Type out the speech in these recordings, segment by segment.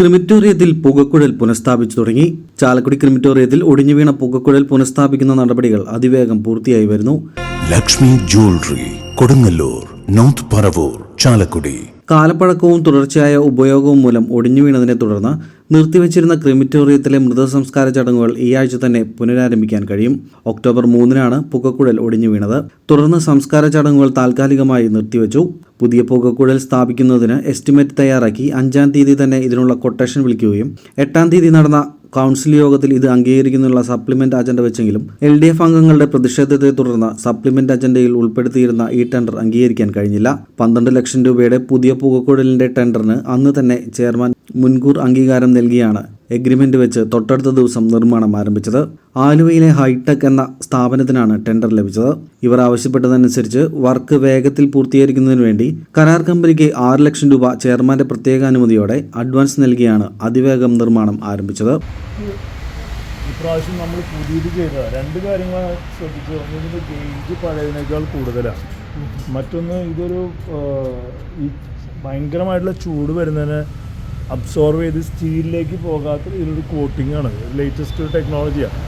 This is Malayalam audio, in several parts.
ക്രിമിറ്റോറിയത്തിൽ പുകക്കുഴൽ പുനഃസ്ഥാപിച്ചു തുടങ്ങി. ചാലക്കുടി ക്രിമിറ്റോറിയത്തിൽ ഒടിഞ്ഞു വീണ പുകക്കുഴൽ പുനഃസ്ഥാപിക്കുന്ന നടപടികൾ അതിവേഗം പൂർത്തിയായി വരുന്നു. Lakshmi jewellery Kodungallur north Paravur Chalakudy. കാലപ്പഴക്കവും തുടർച്ചയായ ഉപയോഗവും മൂലം ഒടിഞ്ഞു വീണതിനെ തുടർന്ന് നിർത്തിവെച്ചിരുന്ന ക്രിമിറ്റോറിയത്തിലെ മൃതസംസ്കാര ചടങ്ങുകൾ ഈ ആഴ്ച തന്നെ പുനരാരംഭിക്കാൻ കഴിയും. ഒക്ടോബർ മൂന്നിനാണ് പുകക്കുഴൽ ഒടിഞ്ഞു വീണത്. തുടർന്ന് സംസ്കാര ചടങ്ങുകൾ താൽക്കാലികമായി നിർത്തിവെച്ചു. പുതിയ പുകക്കുഴൽ സ്ഥാപിക്കുന്നതിന് എസ്റ്റിമേറ്റ് തയ്യാറാക്കി അഞ്ചാം തീയതി തന്നെ ഇതിനുള്ള കൊട്ടേഷൻ വിളിക്കുകയും എട്ടാം തീയതി നടന്ന കൗൺസിൽ യോഗത്തിൽ ഇത് അംഗീകരിക്കുന്നുള്ള സപ്ലിമെന്റ് അജണ്ട വെച്ചെങ്കിലും എൽ ഡി എഫ് അംഗങ്ങളുടെ പ്രതിഷേധത്തെ തുടർന്ന് സപ്ലിമെന്റ് അജണ്ടയിൽ ഉൾപ്പെടുത്തിയിരുന്ന ഈ ടെൻഡർ അംഗീകരിക്കാൻ കഴിഞ്ഞില്ല. പന്ത്രണ്ട് ലക്ഷം രൂപയുടെ പുതിയ പുകക്കുഴലിന്റെ ടെൻഡറിന് അന്ന് തന്നെ ചെയർമാൻ മുൻകൂർ അംഗീകാരം നൽകിയാണ് എഗ്രിമെന്റ് വെച്ച് തൊട്ടടുത്ത ദിവസം നിർമ്മാണം ആരംഭിച്ചത്. ആലുവയിലെ ഹൈടെക് എന്ന സ്ഥാപനത്തിനാണ് ടെൻഡർ ലഭിച്ചത്. ഇവർ ആവശ്യപ്പെട്ടതനുസരിച്ച് വർക്ക് വേഗത്തിൽ പൂർത്തീകരിക്കുന്നതിന് വേണ്ടി കരാർ കമ്പനിക്ക് ആറ് ലക്ഷം രൂപ ചെയർമാന്റെ പ്രത്യേക അനുമതിയോടെ അഡ്വാൻസ് നൽകിയാണ് അതിവേഗം നിർമ്മാണം ആരംഭിച്ചത്. ഇപ്രാവശ്യം നമ്മൾ പുതിയത് ചെയ്ത രണ്ട് കാര്യങ്ങൾ ശ്രദ്ധിച്ചു. ഒന്നിന്റെ ഗേജ് പഴയതിനേക്കാൾ കൂടുതലാണ് മറ്റൊന്ന് ഇതൊരു ഭയങ്കരമായിട്ടുള്ള ചൂട് വരുന്നതിനെ അബ്സോർവ് ചെയ്ത് സ്റ്റീലിലേക്ക് പോകാത്ത ഇതിനൊരു കോട്ടിംഗ് ആണ്. ലേറ്റസ്റ്റ് ടെക്നോളജിയാണ്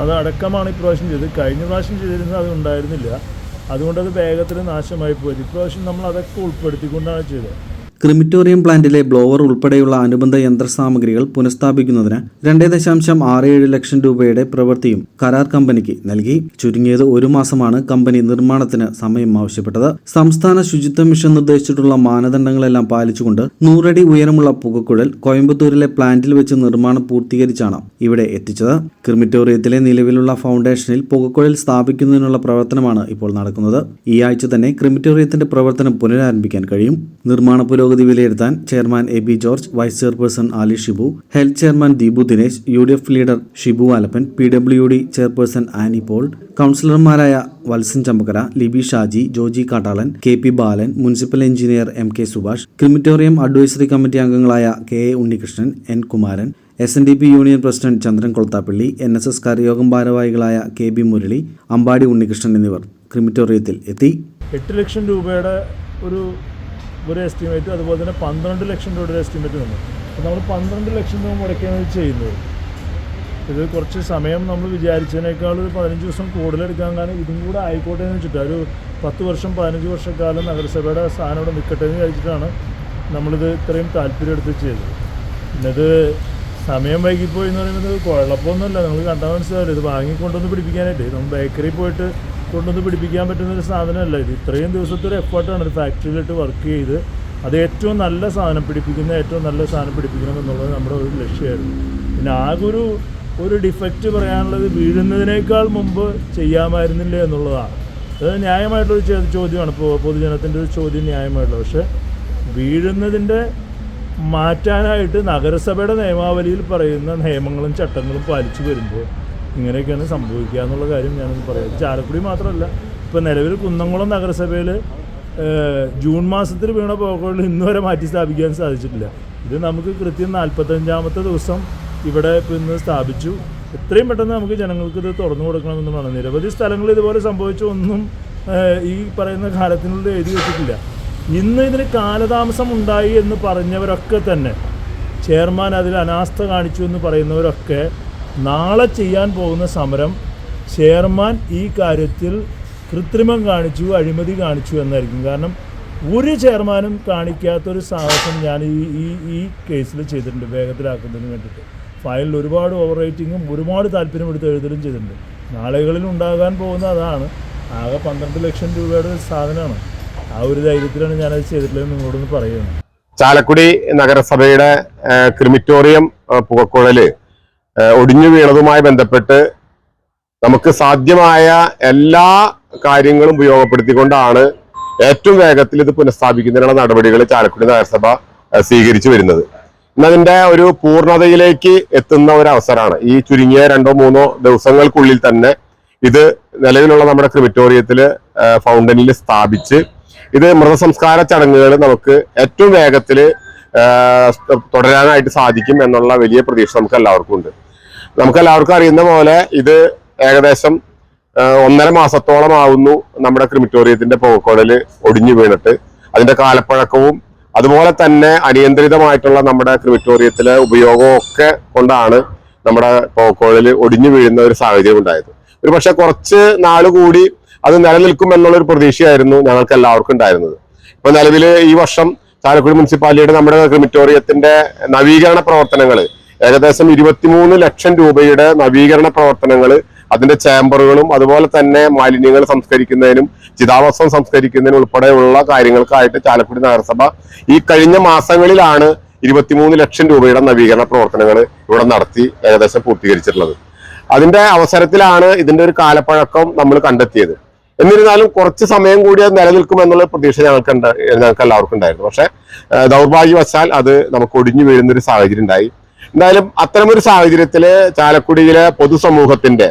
അത് അടക്കമാണ് ഇപ്രാവശ്യം ചെയ്തത്. കഴിഞ്ഞ പ്രാവശ്യം ചെയ്തിരുന്നത് അത് ഉണ്ടായിരുന്നില്ല. അതുകൊണ്ട് അത് വേഗത്തിൽ നാശമായി പോയത് ഇപ്രാവശ്യം നമ്മൾ അതൊക്കെ ഉൾപ്പെടുത്തിക്കൊണ്ടാണ് ചെയ്തത്. ക്രിമിറ്റോറിയം പ്ലാന്റിലെ ബ്ലോവർ ഉൾപ്പെടെയുള്ള അനുബന്ധ യന്ത്രസാമഗ്രികൾ പുനഃസ്ഥാപിക്കുന്നതിന് രണ്ടേ ദശാംശം ആറ് ഏഴ് ലക്ഷം രൂപയുടെ പ്രവൃത്തിയും കരാർ കമ്പനിക്ക് നൽകി. ചുരുങ്ങിയത് ഒരു മാസമാണ് കമ്പനി നിർമ്മാണത്തിന് സമയം ആവശ്യപ്പെട്ടത്. സംസ്ഥാന ശുചിത്വ മിഷൻ നിർദ്ദേശിച്ചിട്ടുള്ള മാനദണ്ഡങ്ങളെല്ലാം പാലിച്ചുകൊണ്ട് നൂറടി ഉയരമുള്ള പുകക്കുഴൽ കോയമ്പത്തൂരിലെ പ്ലാന്റിൽ വെച്ച് നിർമ്മാണം പൂർത്തീകരിച്ചാണ് ഇവിടെ എത്തിച്ചത്. ക്രിമിറ്റോറിയത്തിലെ നിലവിലുള്ള ഫൗണ്ടേഷനിൽ പുകക്കുഴൽ സ്ഥാപിക്കുന്നതിനുള്ള പ്രവർത്തനമാണ് ഇപ്പോൾ നടക്കുന്നത്. ഈ ആഴ്ച തന്നെ ക്രിമിറ്റോറിയത്തിന്റെ പ്രവർത്തനം പുനരാരംഭിക്കാൻ കഴിയും. നിർമ്മാണ വിലയിരുത്താൻ chairman A B George vice chairperson Ali Shibu health chairman Deepu Dinesh U D F leader Shibu Alappan P W D chairperson Annie Paul കൗൺസിലർമാരായ Valsan Champakkara Libi Shaji Joji Kattalan K P Balan municipal engineer M K Subhash crematorium advisory committee അംഗങ്ങളായ K A Unnikrishnan N Kumaran S N D P union president Chandran Kolathappally N S S കരയോഗം ഭാരവാഹികളായ കെ ബി മുരളി അമ്പാടി ഉണ്ണികൃഷ്ണൻ എന്നിവർ ക്രിമിറ്റോറിയത്തിൽ എത്തി. എട്ട് ലക്ഷം രൂപയുടെ ഒരു ഒരു എസ്റ്റിമേറ്റ് അതുപോലെ തന്നെ പന്ത്രണ്ട് ലക്ഷം രൂപയുടെ ഒരു എസ്റ്റിമേറ്റ് തന്നു അപ്പോൾ നമ്മൾ പന്ത്രണ്ട് ലക്ഷം രൂപ മുടക്കിയാണ് ചെയ്യുന്നത്. ഇത് കുറച്ച് സമയം നമ്മൾ വിചാരിച്ചതിനേക്കാൾ ഒരു പതിനഞ്ച് ദിവസം കൂടുതലെടുക്കാൻ കാരണം ഇതും കൂടെ ആയിക്കോട്ടെ എന്ന് വെച്ചിട്ട് ഒരു പത്ത് വർഷം പതിനഞ്ച് വർഷക്കാലം നഗരസഭയുടെ സ്ഥാനം ഇവിടെ നിൽക്കട്ടെ എന്ന് വിചാരിച്ചിട്ടാണ് നമ്മളിത് ഇത്രയും താല്പര്യം എടുത്ത് ചെയ്തത്. പിന്നത് സമയം വൈകിപ്പോയി എന്ന് പറയുന്നത് കുഴപ്പമൊന്നുമില്ല. നിങ്ങൾ കണ്ടാൽ മനസ്സിലാവില്ല? ഇത് വാങ്ങിക്കൊണ്ടൊന്ന് പിടിപ്പിക്കാനായിട്ട്. നമ്മൾ ബേക്കറി പോയിട്ട് കൊണ്ടൊന്ന് പിടിപ്പിക്കാൻ പറ്റുന്ന ഒരു സാധനമല്ല ഇത്. ഇത്രയും ദിവസത്തെ ഒരു എഫേർട്ടാണ് ഒരു ഫാക്ടറിയിലിട്ട് വർക്ക് ചെയ്ത് അത് ഏറ്റവും നല്ല സാധനം പിടിപ്പിക്കുന്ന ഏറ്റവും നല്ല സാധനം പിടിപ്പിക്കണം എന്നുള്ളത് നമ്മുടെ ഒരു ലക്ഷ്യമായിരുന്നു. പിന്നെ ആകെ ഒരു ഒരു ഡിഫക്റ്റ് പറയാനുള്ളത് വീഴുന്നതിനേക്കാൾ മുമ്പ് ചെയ്യാമായിരുന്നില്ല എന്നുള്ളതാണ്. അത് ന്യായമായിട്ടുള്ളൊരു ചോദ്യമാണ്. ഇപ്പോൾ പൊതുജനത്തിന്റെ ഒരു ചോദ്യം ന്യായമായിട്ടുള്ളത് പക്ഷേ വീഴുന്നതിന്റെ മാറ്റാനായിട്ട് നഗരസഭയുടെ നിയമാവലിയിൽ പറയുന്ന നിയമങ്ങളും ചട്ടങ്ങളും പാലിച്ചു വരുമ്പോൾ ഇങ്ങനെയൊക്കെയാണ് സംഭവിക്കുക എന്നുള്ള കാര്യം ഞാനൊന്ന് പറയാം. ചാലക്കുടി മാത്രമല്ല ഇപ്പോൾ നിലവിൽ കുന്നംകുളം നഗരസഭയിൽ ജൂൺ മാസത്തിൽ വീണ പോക്കുകളിൽ ഇന്ന് വരെ മാറ്റി സ്ഥാപിക്കാൻ സാധിച്ചിട്ടില്ല. ഇത് നമുക്ക് കൃത്യം നാൽപ്പത്തഞ്ചാമത്തെ ദിവസം ഇവിടെ ഇപ്പോൾ ഇന്ന് സ്ഥാപിച്ചു. എത്രയും പെട്ടെന്ന് നമുക്ക് ജനങ്ങൾക്ക് ഇത് തുറന്നു കൊടുക്കണമെന്നുള്ളതാണ്. നിരവധി സ്ഥലങ്ങളിൽ ഇതുപോലെ സംഭവിച്ച ഒന്നും ഈ പറയുന്ന കാലത്തിനുള്ളിൽ എഴുതി വെച്ചിട്ടില്ല. ഇന്ന് ഇതിന് കാലതാമസം ഉണ്ടായി എന്ന് പറഞ്ഞവരൊക്കെ തന്നെ ചെയർമാൻ അതിൽ അനാസ്ഥ കാണിച്ചു എന്ന് പറയുന്നവരൊക്കെ നാളെ ചെയ്യാൻ പോകുന്ന സമരം ചെയർമാൻ ഈ കാര്യത്തിൽ കൃത്രിമം കാണിച്ചു അഴിമതി കാണിച്ചു എന്നായിരിക്കും. കാരണം ഒരു ചെയർമാനും കാണിക്കാത്തൊരു സാഹസം ഞാൻ ഈ ഈ ഈ കേസിൽ ചെയ്തിട്ടുണ്ട് വേഗത്തിലാക്കുന്നതിന് വേണ്ടിയിട്ട്. ഫയലിൽ ഒരുപാട് ഓവർ റേറ്റിങ്ങും ഒരുപാട് താല്പര്യം എടുത്ത് എഴുതലും ചെയ്തിട്ടുണ്ട്. നാളുകളിൽ ഉണ്ടാകാൻ പോകുന്ന അതാണ്. ആകെ പന്ത്രണ്ട് ലക്ഷം രൂപയുടെ ഒരു സാധനമാണ്. ആ ഒരു ധൈര്യത്തിലാണ് ഞാനത് ചെയ്തിട്ടുള്ളത് നിങ്ങളോടൊന്ന് പറയുന്നത് ചാലക്കുടി നഗരസഭയുടെ ക്രിമിറ്റോറിയം പുകക്കുഴൽ ഒടിഞ്ഞു വീണതുമായി ബന്ധപ്പെട്ട് നമുക്ക് സാധ്യമായ എല്ലാ കാര്യങ്ങളും ഉപയോഗപ്പെടുത്തിക്കൊണ്ടാണ് ഏറ്റവും വേഗത്തിൽ ഇത് പുനഃസ്ഥാപിക്കുന്നതിനുള്ള നടപടികൾ ചാലക്കുടി നഗരസഭ സ്വീകരിച്ചു വരുന്നത്. ഇന്നതിന്റെ ഒരു പൂർണതയിലേക്ക് എത്തുന്ന ഒരു അവസരമാണ്. ഈ ചുരുങ്ങിയ രണ്ടോ മൂന്നോ ദിവസങ്ങൾക്കുള്ളിൽ തന്നെ ഇത് നിലവിലുള്ള നമ്മുടെ ക്രിമിറ്റോറിയത്തിൽ ഫൗണ്ടനിൽ സ്ഥാപിച്ച് ഇത് മൃതസംസ്കാര ചടങ്ങുകൾ നമുക്ക് ഏറ്റവും വേഗത്തിൽ തുടരാനായിട്ട് സാധിക്കും എന്നുള്ള വലിയ പ്രതീക്ഷ നമുക്ക് എല്ലാവർക്കും ഉണ്ട്. നമുക്ക് എല്ലാവർക്കും അറിയുന്ന പോലെ ഇത് ഏകദേശം ഒന്നര മാസത്തോളം ആവുന്നു നമ്മുടെ ക്രിമിറ്റോറിയത്തിന്റെ പോക്കോടൽ ഒടിഞ്ഞു വീണിട്ട്. അതിന്റെ കാലപ്പഴക്കവും അതുപോലെ തന്നെ അനിയന്ത്രിതമായിട്ടുള്ള നമ്മുടെ ക്രിമിറ്റോറിയത്തിലെ ഉപയോഗവും ഒക്കെ കൊണ്ടാണ് നമ്മുടെ പോക്കോളിൽ ഒടിഞ്ഞു വീഴുന്ന ഒരു സാഹചര്യം ഉണ്ടായത്. ഒരു പക്ഷെ കുറച്ച് നാൾ കൂടി അത് നിലനിൽക്കും എന്നുള്ള ഒരു പ്രതീക്ഷയായിരുന്നു ഞങ്ങൾക്ക് എല്ലാവർക്കും ഉണ്ടായിരുന്നത്. ഇപ്പൊ നിലവിൽ ഈ വർഷം ചാലക്കുടി മുനിസിപ്പാലിറ്റിയുടെ നമ്മുടെ ക്രിമിറ്റോറിയത്തിന്റെ നവീകരണ പ്രവർത്തനങ്ങൾ ഏകദേശം ഇരുപത്തിമൂന്ന് ലക്ഷം രൂപയുടെ നവീകരണ പ്രവർത്തനങ്ങൾ അതിന്റെ ചേമ്പറുകളും അതുപോലെ തന്നെ മാലിന്യങ്ങൾ സംസ്കരിക്കുന്നതിനും ചിതാവസ്ഥം സംസ്കരിക്കുന്നതിനും ഉൾപ്പെടെയുള്ള കാര്യങ്ങൾക്കായിട്ട് ചാലക്കുടി നഗരസഭ ഈ കഴിഞ്ഞ മാസങ്ങളിലാണ് ഇരുപത്തിമൂന്ന് ലക്ഷം രൂപയുടെ നവീകരണ പ്രവർത്തനങ്ങൾ ഇവിടെ നടത്തി ഏകദേശം പൂർത്തീകരിച്ചിട്ടുള്ളത്. അതിന്റെ അവസരത്തിലാണ് ഇതിന്റെ ഒരു കാലപ്പഴക്കം നമ്മൾ കണ്ടെത്തിയത്. എന്നിരുന്നാലും കുറച്ച് സമയം കൂടി അത് നിലനിൽക്കും എന്നുള്ള പ്രതീക്ഷ ഞങ്ങൾക്ക് ഞങ്ങൾക്ക് എല്ലാവർക്കും ഉണ്ടായിരുന്നു. പക്ഷെ ദൗർഭാഗ്യവശാൽ അത് നമുക്ക് ഒടിഞ്ഞു വീഴുന്ന ഒരു സാഹചര്യം ഉണ്ടായി. എന്തായാലും അത്തരമൊരു സാഹചര്യത്തിൽ ചാലക്കുടിയിലെ പൊതുസമൂഹത്തിന്റെ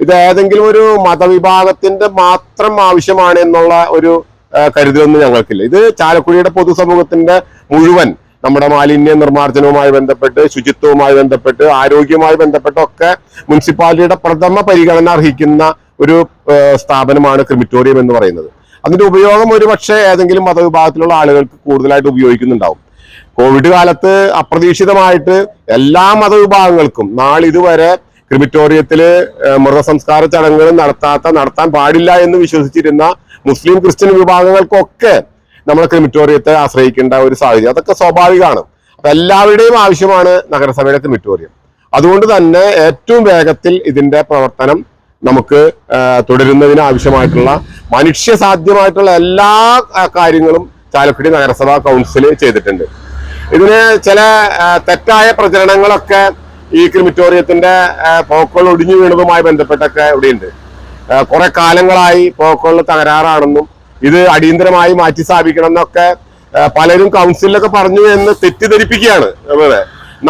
ഇത് ഏതെങ്കിലും ഒരു മതവിഭാഗത്തിന്റെ മാത്രം ആവശ്യമാണ് എന്നുള്ള ഒരു കരുതലൊന്നും ഞങ്ങൾക്കില്ല. ഇത് ചാലക്കുടിയുടെ പൊതുസമൂഹത്തിന്റെ മുഴുവൻ നമ്മുടെ മാലിന്യ നിർമ്മാർജനവുമായി ബന്ധപ്പെട്ട് ശുചിത്വവുമായി ബന്ധപ്പെട്ട് ആരോഗ്യവുമായി ബന്ധപ്പെട്ടൊക്കെ മുനിസിപ്പാലിറ്റിയുടെ പ്രഥമ പരിഗണന അർഹിക്കുന്ന ഒരു സ്ഥാപനമാണ് ക്രിമിറ്റോറിയം എന്ന് പറയുന്നത്. അതിന്റെ ഉപയോഗം ഒരു പക്ഷേ ഏതെങ്കിലും മതവിഭാഗത്തിലുള്ള ആളുകൾക്ക് കൂടുതലായിട്ട് ഉപയോഗിക്കുന്നുണ്ടാവും. കോവിഡ് കാലത്ത് അപ്രതീക്ഷിതമായിട്ട് എല്ലാ മതവിഭാഗങ്ങൾക്കും നാളിതുവരെ ക്രിമിറ്റോറിയത്തിൽ മൃതസംസ്കാര ചടങ്ങുകൾ നടത്താത്ത നടത്താൻ പാടില്ല എന്ന് വിശ്വസിച്ചിരുന്ന മുസ്ലിം ക്രിസ്ത്യൻ വിഭാഗങ്ങൾക്കൊക്കെ നമ്മുടെ ക്രിമിറ്റോറിയത്തെ ആശ്രയിക്കേണ്ട ഒരു സാഹചര്യം. അതൊക്കെ സ്വാഭാവികമാണ്. അപ്പൊ എല്ലാവരുടെയും ആവശ്യമാണ് നഗരസഭയുടെ ക്രിമിറ്റോറിയം. അതുകൊണ്ട് തന്നെ ഏറ്റവും വേഗത്തിൽ ഇതിന്റെ പ്രവർത്തനം നമുക്ക് തുടരുന്നതിന് ആവശ്യമായിട്ടുള്ള മനുഷ്യസാധ്യമായിട്ടുള്ള എല്ലാ കാര്യങ്ങളും ചാലക്കുടി നഗരസഭാ കൗൺസിൽ ചെയ്തിട്ടുണ്ട്. ഇതിന് ചില തെറ്റായ പ്രചരണങ്ങളൊക്കെ ഈ ക്രിമിറ്റോറിയത്തിന്റെ പോക്കൾ ഒടിഞ്ഞു വീണതുമായി ബന്ധപ്പെട്ടൊക്കെ ഇവിടെയുണ്ട്. കുറെ കാലങ്ങളായി പോക്കുകൾ തകരാറാണെന്നും ഇത് അടിയന്തരമായി മാറ്റി സ്ഥാപിക്കണം എന്നൊക്കെ പലരും കൗൺസിലൊക്കെ പറഞ്ഞു എന്ന് തെറ്റിദ്ധരിപ്പിക്കുകയാണ്. നമ്മൾ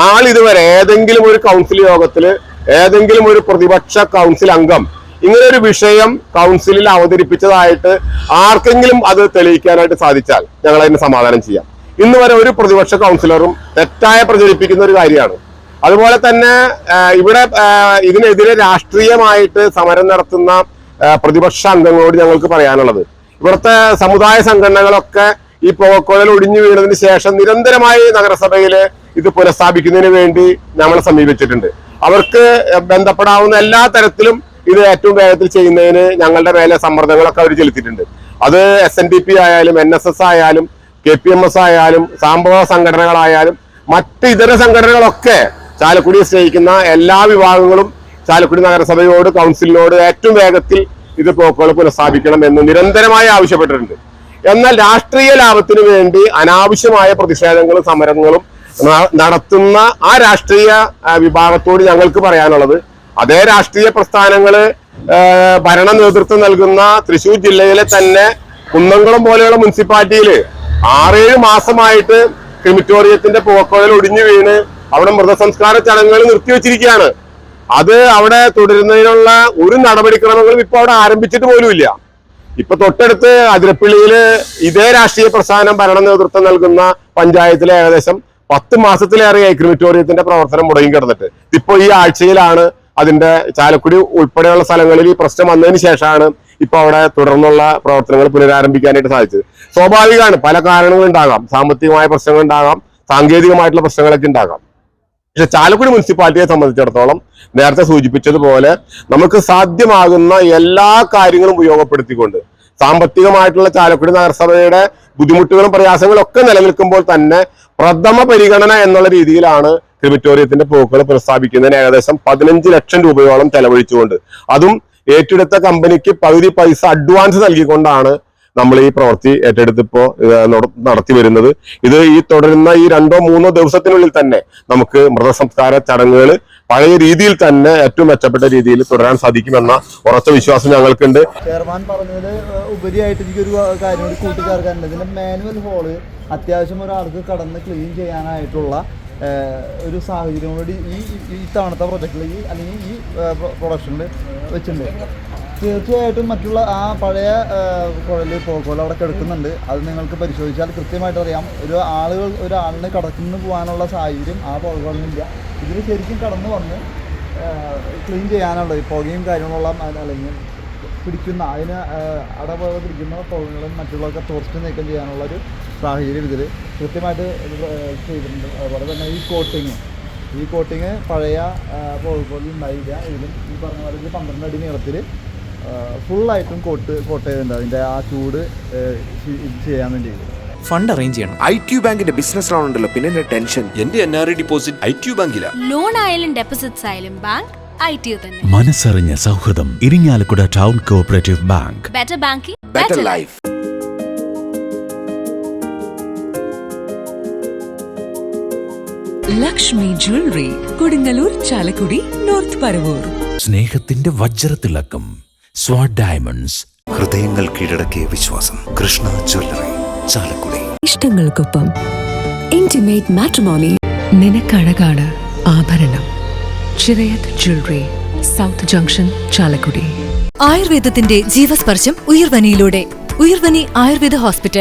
നാളെ ഇതുവരെ ഏതെങ്കിലും ഒരു കൗൺസിൽ യോഗത്തിൽ ഏതെങ്കിലും ഒരു പ്രതിപക്ഷ കൗൺസിൽ അംഗം ഇങ്ങനെ ഒരു വിഷയം കൗൺസിലിൽ അവതരിപ്പിച്ചതായിട്ട് ആർക്കെങ്കിലും അത് തെളിയിക്കാനായിട്ട് സാധിച്ചാൽ ഞങ്ങൾ അതിന് സമാധാനം ചെയ്യാം. ഇന്ന് വരെ ഒരു പ്രതിപക്ഷ കൗൺസിലറും തെറ്റായ പ്രചരിപ്പിക്കുന്ന ഒരു കാര്യമാണ്. അതുപോലെ തന്നെ ഇവിടെ ഇതിനെതിരെ രാഷ്ട്രീയമായിട്ട് സമരം നടത്തുന്ന പ്രതിപക്ഷ അംഗങ്ങളോട് ഞങ്ങൾക്ക് പറയാനുള്ളത്. ഇവിടുത്തെ സമുദായ സംഘടനകളൊക്കെ ഈ പുകക്കുഴൽ ഒടിഞ്ഞു വീണതിന് ശേഷം നിരന്തരമായി നഗരസഭയിൽ ഇത് പുനഃസ്ഥാപിക്കുന്നതിന് വേണ്ടി ഞങ്ങളെ സമീപിച്ചിട്ടുണ്ട്. അവർക്ക് ബന്ധപ്പെടാവുന്ന എല്ലാ തരത്തിലും ഇത് ഏറ്റവും വേഗത്തിൽ ചെയ്യുന്നതിന് ഞങ്ങളുടെ മേലെ സമ്മർദ്ദങ്ങളൊക്കെ അവർ ചെലുത്തിയിട്ടുണ്ട്. അത് എസ് എൻ ഡി പി ആയാലും എൻ എസ് എസ് ആയാലും കെ പി എം എസ് ആയാലും സാമ്പവ സംഘടനകളായാലും മറ്റ് ഇതര സംഘടനകളൊക്കെ ചാലക്കുടി സ്നേഹിക്കുന്ന എല്ലാ വിഭാഗങ്ങളും ചാലക്കുടി നഗരസഭയോട് കൗൺസിലിനോട് ഏറ്റവും വേഗത്തിൽ ഇത് പോക്കുകൾ പുനഃസ്ഥാപിക്കണം എന്ന് നിരന്തരമായി ആവശ്യപ്പെട്ടിട്ടുണ്ട്. എന്നാൽ രാഷ്ട്രീയ ലാഭത്തിന് വേണ്ടി അനാവശ്യമായ പ്രതിഷേധങ്ങളും സമരങ്ങളും നടത്തുന്ന ആ രാഷ്ട്രീയ വിഭാഗത്തോട് ഞങ്ങൾക്ക് പറയാനുള്ളത് അതേ രാഷ്ട്രീയ പ്രസ്ഥാനങ്ങൾ ഭരണ നേതൃത്വം നൽകുന്ന തൃശൂർ ജില്ലയിലെ തന്നെ കുന്നംകുളം പോലെയുള്ള മുനിസിപ്പാലിറ്റിയിൽ ആറേഴ് മാസമായിട്ട് ക്രിമിറ്റോറിയത്തിന്റെ പോക്കോയിൽ ഒടിഞ്ഞു വീണ് അവിടെ മൃതസംസ്കാര ചടങ്ങുകൾ നിർത്തിവെച്ചിരിക്കുകയാണ്. അത് അവിടെ തുടരുന്നതിനുള്ള ഒരു നടപടിക്രമങ്ങളും ഇപ്പൊ അവിടെ ആരംഭിച്ചിട്ട് പോലുമില്ല. ഇപ്പൊ തൊട്ടടുത്ത് അതിരപ്പള്ളിയിൽ ഇതേ രാഷ്ട്രീയ പ്രസ്ഥാനം ഭരണ നേതൃത്വം നൽകുന്ന പഞ്ചായത്തിലെ ഏകദേശം പത്ത് മാസത്തിലേറെയായി ക്രിമിറ്റോറിയത്തിന്റെ പ്രവർത്തനം മുടങ്ങി കിടന്നിട്ട്. ഇപ്പൊ ഈ ആഴ്ചയിലാണ് അതിന്റെ ചാലക്കുടി ഉൾപ്പെടെയുള്ള സ്ഥലങ്ങളിൽ ഈ പ്രശ്നം വന്നതിന് ശേഷമാണ് ഇപ്പൊ അവിടെ തുടർന്നുള്ള പ്രവർത്തനങ്ങൾ പുനരാരംഭിക്കാനായിട്ട് സാധിച്ചത്. സ്വാഭാവികമാണ് പല കാരണങ്ങൾ ഉണ്ടാകാം. സാമ്പത്തികമായ പ്രശ്നങ്ങൾ ഉണ്ടാകാം സാങ്കേതികമായിട്ടുള്ള പ്രശ്നങ്ങളൊക്കെ ഉണ്ടാകാം. പക്ഷെ ചാലക്കുടി മുനിസിപ്പാലിറ്റിയെ സംബന്ധിച്ചിടത്തോളം നേരത്തെ സൂചിപ്പിച്ചതുപോലെ നമുക്ക് സാധ്യമാകുന്ന എല്ലാ കാര്യങ്ങളും ഉപയോഗപ്പെടുത്തിക്കൊണ്ട് സാമ്പത്തികമായിട്ടുള്ള ചാലക്കുടി നഗരസഭയുടെ ബുദ്ധിമുട്ടുകളും പ്രയാസങ്ങളും ഒക്കെ നിലനിൽക്കുമ്പോൾ തന്നെ പ്രഥമ പരിഗണന എന്നുള്ള രീതിയിലാണ് ക്രിമിറ്റോറിയത്തിന്റെ പോക്കുകൾ പ്രസ്താവിക്കുന്നതിന് ഏകദേശം പതിനഞ്ച് ലക്ഷം രൂപയോളം ചെലവഴിച്ചുകൊണ്ട്. അതും ഏറ്റെടുത്ത കമ്പനിക്ക് പകുതി പൈസ അഡ്വാൻസ് നൽകിക്കൊണ്ടാണ് നമ്മൾ ഈ പ്രവൃത്തി ഏറ്റെടുത്തിപ്പോ നടത്തി വരുന്നത്. ഇത് ഈ തുടരുന്ന ഈ രണ്ടോ മൂന്നോ ദിവസത്തിനുള്ളിൽ തന്നെ നമുക്ക് മൃതസംസ്കാര ചടങ്ങുകൾ പഴയ രീതിയിൽ തന്നെ ഏറ്റവും മെച്ചപ്പെട്ട രീതിയിൽ തുടരാൻ സാധിക്കുമെന്ന ഉറച്ച വിശ്വാസം ഞങ്ങൾക്കുണ്ട്. ചെയർമാൻ പറഞ്ഞത് ഉപരിയായിട്ട് എനിക്കൊരു കാര്യം കൂടി കൂട്ടിച്ചേർക്കാനുണ്ട്. ഇതിന്റെ മാനുവൽ ഹോൾ അത്യാവശ്യം ഒരാൾക്ക് കടന്ന് ക്ലീൻ ചെയ്യാനായിട്ടുള്ള ഒരു സാഹചര്യം കൂടി ഈ ഈ തവണത്തെ പ്രൊജക്റ്റിൽ ഈ അല്ലെങ്കിൽ ഈ പ്രൊഡക്ഷനിൽ വെച്ചിട്ടുണ്ട്. തീർച്ചയായിട്ടും മറ്റുള്ള ആ പഴയ കുഴൽ പോക്കോൾ അവിടെ കിടക്കുന്നുണ്ട്. അത് നിങ്ങൾക്ക് പരിശോധിച്ചാൽ കൃത്യമായിട്ട് അറിയാം. ഒരു ആളുകൾ ഒരാളിന് കടക്കുന്നു പോകാനുള്ള സാഹചര്യം ആ പോകകളിലില്ല ഇതിൽ ശരിക്കും കടന്നു വന്ന് ക്ലീൻ ചെയ്യാനുള്ള ഈ പുകയും കാര്യങ്ങളുള്ള അല്ലെങ്കിൽ പിടിക്കുന്ന അതിന് അടപഴ പിടിക്കുന്ന പുകകളും മറ്റുള്ളതൊക്കെ തുറച്ച് നീക്കം ചെയ്യാനുള്ള ഒരു സാഹചര്യം ഇതിൽ കൃത്യമായിട്ട് ചെയ്തിട്ടുണ്ട്. അതുപോലെ തന്നെ ഈ കോട്ടിങ് ഈ കോട്ടിങ് പഴയ കോഴിക്കോടിൽ ഉണ്ടായില്ല. ഇതിലും ഈ പറഞ്ഞ പോലെ പന്ത്രണ്ട് അടി നീളത്തിൽ ഫുള്ളായിട്ടും കോട്ട് കോട്ട് ചെയ്തിട്ടുണ്ട്. അതിന്റെ ആ ചൂട് ഇത് ചെയ്യാൻ വേണ്ടി ഫണ്ട് അറേഞ്ച് ചെയ്യണം. ഐ ടി ബാങ്കിന്റെ ബിസിനസ് ലോൺ ഉണ്ടല്ലോ. പിന്നെ ടെൻഷൻ. എന്റെ N R I deposit I T ബാങ്കിലാണ് loan ആയാലും ഡെപ്പോസിറ്റ്സ് ആയാലും ബാങ്ക് ഐ ടി തന്നെ. മനസ്സറിഞ്ഞ സൗഹൃദം Irinjalakuda town cooperative bank. Better banking better life Lakshmi jewellery Kodungallur Chalakudy north Paravur. സ്നേഹത്തിന്റെ വജ്രത്തിളക്കം സ്വാഡ് ഡയമണ്ട്സ്. ഹൃദയങ്ങൾ കീഴടക്കിയ വിശ്വാസം കൃഷ്ണ ജ്വല്ലറി ചാലക്കുടി. ഇഷ്ടങ്ങൾക്കൊപ്പം ഇന്റിമേറ്റ് മാട്രിമോണി നിനക്കഴകാണ് ആഭരണം. Chirayath jewellery south junction Chalakudy. ആയുർവേദത്തിന്റെ ജീവസ്പർശം ഉയർവനിയിലൂടെ. ഉയർവനി ആയുർവേദ ഹോസ്പിറ്റൽ.